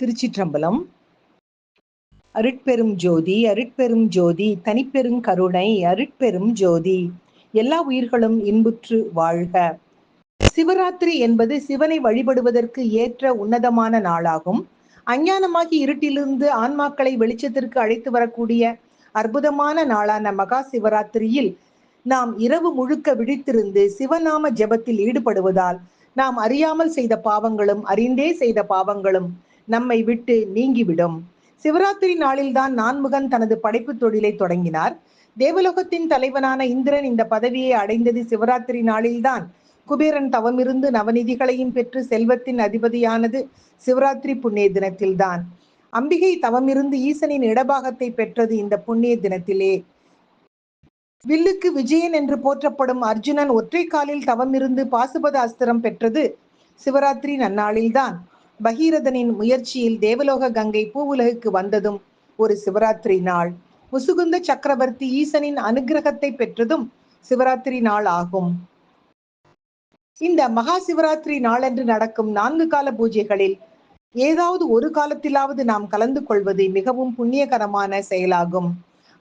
திருச்சிற்றம்பலம். அருட்பெரும் ஜோதி அருட்பெரும் ஜோதி தனிப்பெரும் கருணை அருட்பெரும் ஜோதி. எல்லா உயிர்களும் இன்புற்று வாழ்க. சிவராத்திரி என்பது சிவனை வழிபடுவதற்கு ஏற்ற உன்னதமான நாளாகும். அஞ்ஞானமாகி இருட்டிலிருந்து ஆன்மாக்களை வெளிச்சத்திற்கு அழைத்து வரக்கூடிய அற்புதமான நாளான மகா சிவராத்திரியில் நாம் இரவு முழுக்க விழித்திருந்து சிவநாம ஜெபத்தில் ஈடுபடுவதால் நாம் அறியாமல் செய்த பாவங்களும் அறிந்தே செய்த பாவங்களும் நம்மை விட்டு நீங்கிவிடும். சிவராத்திரி நாளில்தான் நான்முகன் தனது படைப்பு தொழிலை தொடங்கினார். தேவலோகத்தின் தலைவனான இந்திரன் இந்த பதவியை அடைந்தது சிவராத்திரி நாளில்தான். குபேரன் தவமிருந்து நவநிதிகளையும் பெற்று செல்வத்தின் அதிபதியானது சிவராத்திரி புண்ணிய தினத்தில்தான். அம்பிகை தவமிருந்து ஈசனின் இடபாகத்தை பெற்றது இந்த புண்ணிய தினத்திலே. வில்லுக்கு விஜயன் என்று போற்றப்படும் அர்ஜுனன் ஒற்றை காலில் தவமிருந்து பாசுபத அஸ்திரம் பெற்றது சிவராத்திரி நன்னாளில்தான். பகீரதனின் முயற்சியில் தேவலோக கங்கை பூவுலகுக்கு வந்ததும் ஒரு சிவராத்திரி நாள். முசுகுந்த சக்கரவர்த்தி ஈசனின் அனுகிரகத்தை பெற்றதும் சிவராத்திரி நாள் ஆகும். இந்த மகா சிவராத்திரி நாளன்று நடக்கும் நான்கு கால பூஜைகளில் ஏதாவது ஒரு காலத்திலாவது நாம் கலந்து கொள்வது மிகவும் புண்ணியகரமான செயலாகும்.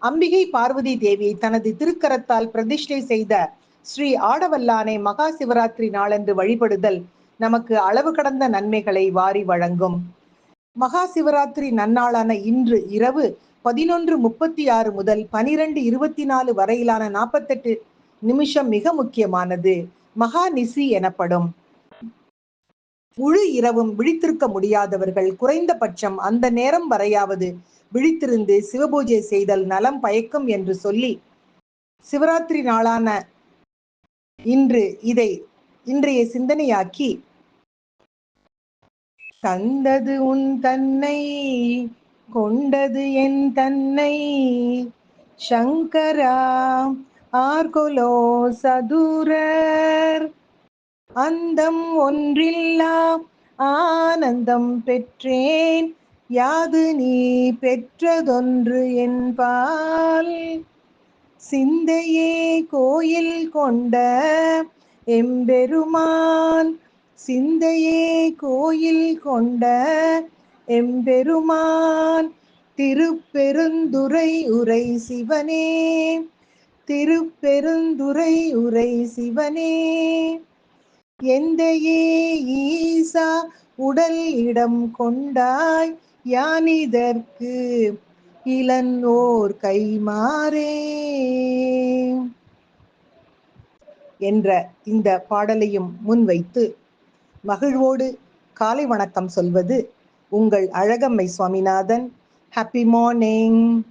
அம்பிகை பார்வதி தேவி தனது திருக்கரத்தால் பிரதிஷ்டை செய்த ஸ்ரீ ஆடவல்லானை மகா சிவராத்திரி நாளன்று வழிபடுதல் நமக்கு அளவு கடந்த நன்மைகளை வாரி வழங்கும். மகா சிவராத்திரி நன்னாளான இன்று இரவு பதினொன்று முப்பத்தி ஆறு முதல் பனிரெண்டு இருபத்தி நாலு வரையிலான நாற்பத்தெட்டு நிமிஷம் மிக முக்கியமானது. மகா நிசி எனப்படும். முழு இரவும் விழித்திருக்க முடியாதவர்கள் குறைந்தபட்சம் அந்த நேரம் வரையாவது விழித்திருந்து சிவபூஜை செய்தல் நலம் பயக்கும் என்று சொல்லி சிவராத்திரி நாளான இன்று இதை இன்றைய சிந்தனையாக்கி தந்தது உன் தன்னை கொண்டது என் தன்னை. சங்கரா ஆர்கொலோ சதுரர். அந்தம் ஒன்றில்லா ஆனந்தம் பெற்றேன். யாது நீ பெற்றதொன்று என்பால் சிந்தையே கோயில் கொண்ட எம்பெருமான். சிந்தையே கோயில் கொண்ட எம்பெருமான் திருப்பெருந்துரை உரை சிவனே. திருப்பெருந்துரை உரை சிவனே. எந்தையே ஈசா உடல் இடம் கொண்டாய் யானிதற்கு இளன்னோர் கைமாறே என்ற இந்த பாடலையும் முன்வைத்து மகிழ்வோடு காலை வணக்கம் சொல்வது உங்கள் அழகம்மை சுவாமிநாதன். Happy morning